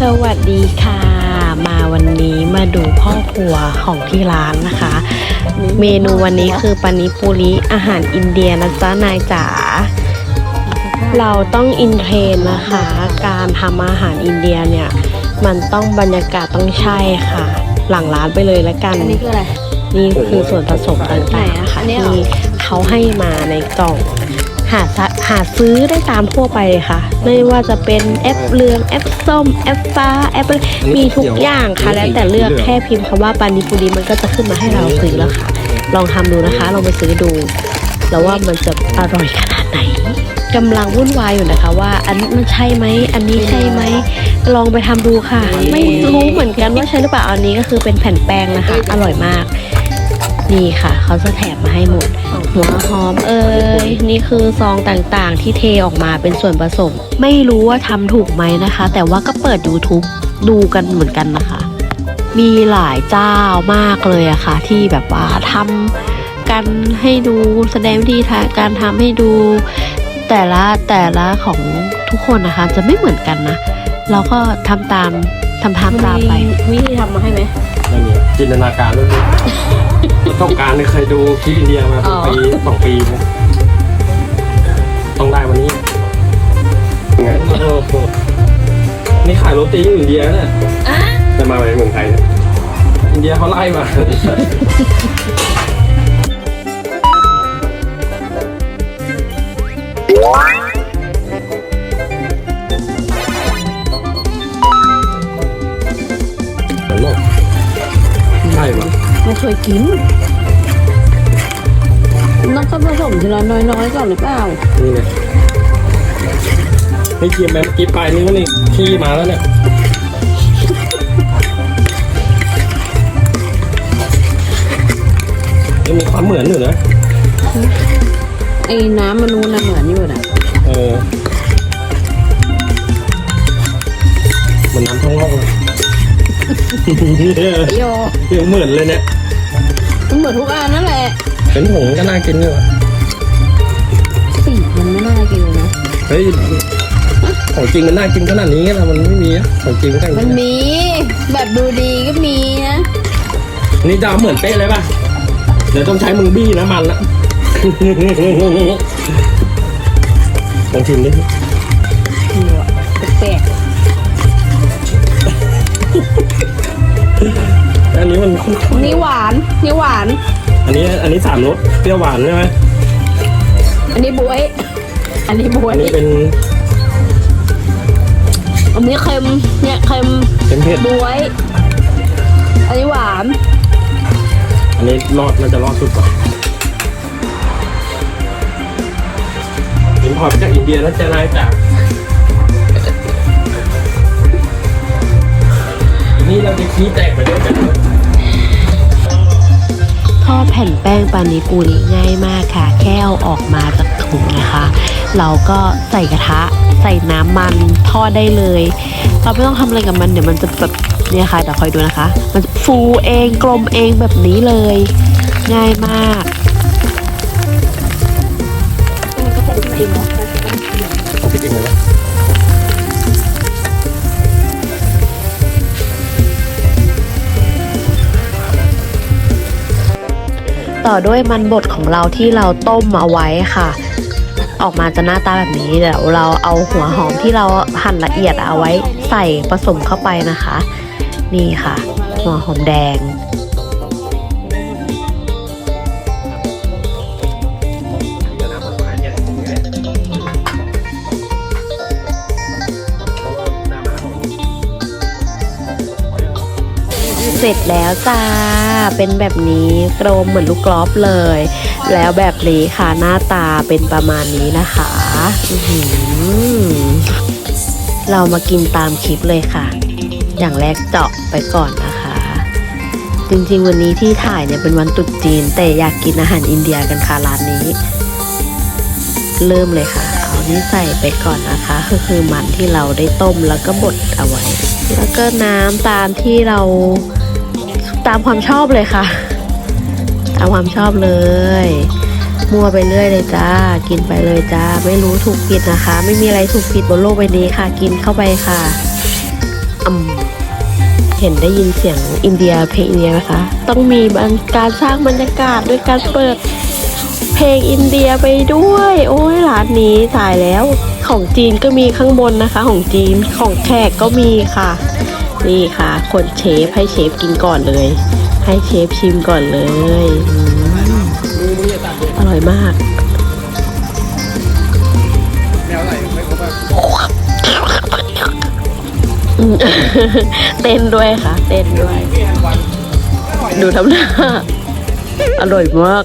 สวัสดีค่ะ มาวันนี้มาดูพ่อครัวของที่ร้านนะคะ เมนูวันนี้คือปานิปุริอาหารอินเดียนะจ๊ะนายจ๋าเราต้องอินเทรนด์นะคะ การทำอาหารอินเดียเนี่ย มันต้องบรรยากาศต้องใช่ค่ะ หลังร้านไปเลยละกัน อันนี้คืออะไร นี่คือส่วนผสมต่างๆนะคะอันนี้เหรอที่เขาให้มาในกล่องหาซะ หาซื้อได้ตามทั่วไปเลยค่ะ ไม่ว่าจะเป็นแอปเหลืองแอปส้มแอปฟ้าแอปอะไรมีทุกอย่างค่ะ แล้วแต่เลือกแค่พิมพ์คำว่าปานิปุรีมันก็จะขึ้นมาให้เราซื้อแล้วค่ะ ลองทำดูนะคะลองไปซื้อดู แล้วว่ามันจะอร่อยขนาดไหนกำลังวุ่นวายอยู่นะคะ ว่าอันนี้มันใช่ไหมอันนี้ใช่ไหมลองไปทำดูค่ะ ไม่รู้เหมือนกันว่าใช่หรือเปล่าอันนี้ก็คือเป็นแผ่นแป้งนะคะ อร่อยมากนี่ค่ะเขาจะแถมมาให้หมด หัวหอมเอ่ยนี่คือซองต่างๆ ที่เทออกมาเป็นส่วนผสม ไม่รู้ว่าทำถูกไหมนะคะ แต่ว่าก็เปิด YouTube ดูกันเหมือนกันนะคะ มีหลายเจ้ามากเลยอะค่ะ ที่แบบว่าทำกันให้ดูแสดงวิธีการทำให้ดู แต่ละแต่ละของทุกคนนะคะ จะไม่เหมือนกันนะ เราก็ทำตามทำตามตามไปวิธีทำมาให้ไหม ไม่มีจินตนาการล้วนๆประสบการณ์เนี่ยเคยดูคลิปอินเดียมาอ๋อปีสองปีนะต้องได้วันนี้ไงโอ้โหนี่ขายโรตีอยู่อินเดียเนี่ยจะมาในเมืองไทยเนี่ยอินเดียเขาไล่มาเห ไม่เคยกินต้องก็ผสมทีละน้อยๆก่อนหรือเปล่านี่เนี่ยนี่เกียร์แมมกี้ปลายนี่วะนี่ขี้มาแล้วเนี่ยยังมีความเหมือนอยู่นะไอ้น้ำมันนู้นน่ะเหมือนอยู่น่ะเออมันน้ำท้องร่องเลย โยยังเหมือนเลยเนี่ยมันเหมือนทุกอันนั่นแหละเป็นผงก็น่ากินอยู่อะสีมันไม่น่ากินเลยนะเฮ้ยของจริงมันน่ากินขนาดนี้นะมันไม่มีอะของจริงมันก็อย่างมันนี้มีแบบดูดีก็มีนะนี่จะเอาเหมือนเป๊ะเลยป่ะเดี๋ยวต้องใช้มือบี้นะมันละลองชิมดิดูอะ อันนี้มันๆนี่หวานนี่หวาน อันนี้อันนี้สามรสเปรี้ยวหวานใช่ไหมอันนี้บวย อันนี้บวอัยนนี้เป็นอันนี้เค็มเนี่ยเค็มเป็นเผ็ดบวย อันนี้หวาน อันนี้รอดน่าจะรอดสุดกว่าอินพอร์ตมาจากอินเดียแล้วจะนายจาก นี่เราจะขี้แตกไปด้วยกันทอดแผ่นแป้งปานิปุริง่ายมากค่ะ แค่เอาออกมาจากถุงนะคะ เราก็ใส่กระทะ ใส่น้ำมันทอดได้เลย เราไม่ต้องทำอะไรกับมันเดี๋ยวมันจะแบบเนี่ยค่ะเดี๋ยวคอยดูนะคะ มันจะฟูเองกลมเองแบบนี้เลย ง่ายมากเอาพริกเองเลย ต่อด้วยมันบดของเราที่เราต้มเอาไว้ค่ะ ออกมาจะหน้าตาแบบนี้เดี๋ยวเราเอาหัวหอมที่เราหั่นละเอียดเอาไว้ใส่ผสมเข้าไปนะคะ นี่ค่ะ หัวหอมแดง สร็จแล้วจ้า เป็นแบบนี้กลมเหมือนลูกกรอบเลย แล้วแบบนี้ค่ะหน้าตาเป็นประมาณนี้นะคะเรามากินตามคลิปเลยค่ะ อย่างแรกเจาะไปก่อนนะคะ จริงๆวันนี้ที่ถ่ายเนี่ยเป็นวันตรุษจีน แต่อยากกินอาหารอินเดียกันค่ะร้านนี้ เริ่มเลยค่ะ เอานี่ใส่ไปก่อนนะคะก็คือมันที่เราได้ต้มแล้วก็บดเอาไว้ แล้วก็น้ำตามที่เรา ตามความชอบเลยค่ะ ตามความชอบเลย มั่วไปเรื่อยเลยจ้า กินไปเลยจ้า ไม่รู้ถูกผิดนะคะ ไม่มีอะไรถูกผิดบนโลกใบนี้ค่ะ กินเข้าไปค่ะอืมเห็นได้ยินเสียงอินเดียเพลงอินเดียไหมคะ ต้องมีการสร้างบรรยากาศด้วยการเปิดเพลงอินเดียไปด้วย โอ้ยร้านนี้ตายแล้ว ของจีนก็มีข้างบนนะคะ ของจีนของแขกก็มีค่ะ นี่ค่ะ คนเชฟให้เชฟกินก่อนเลย ให้เชฟชิมก่อนเลยอร่อยมากเต้นด้วยค่ะ เต้นด้วย ดูทำหน้าอร่อยมาก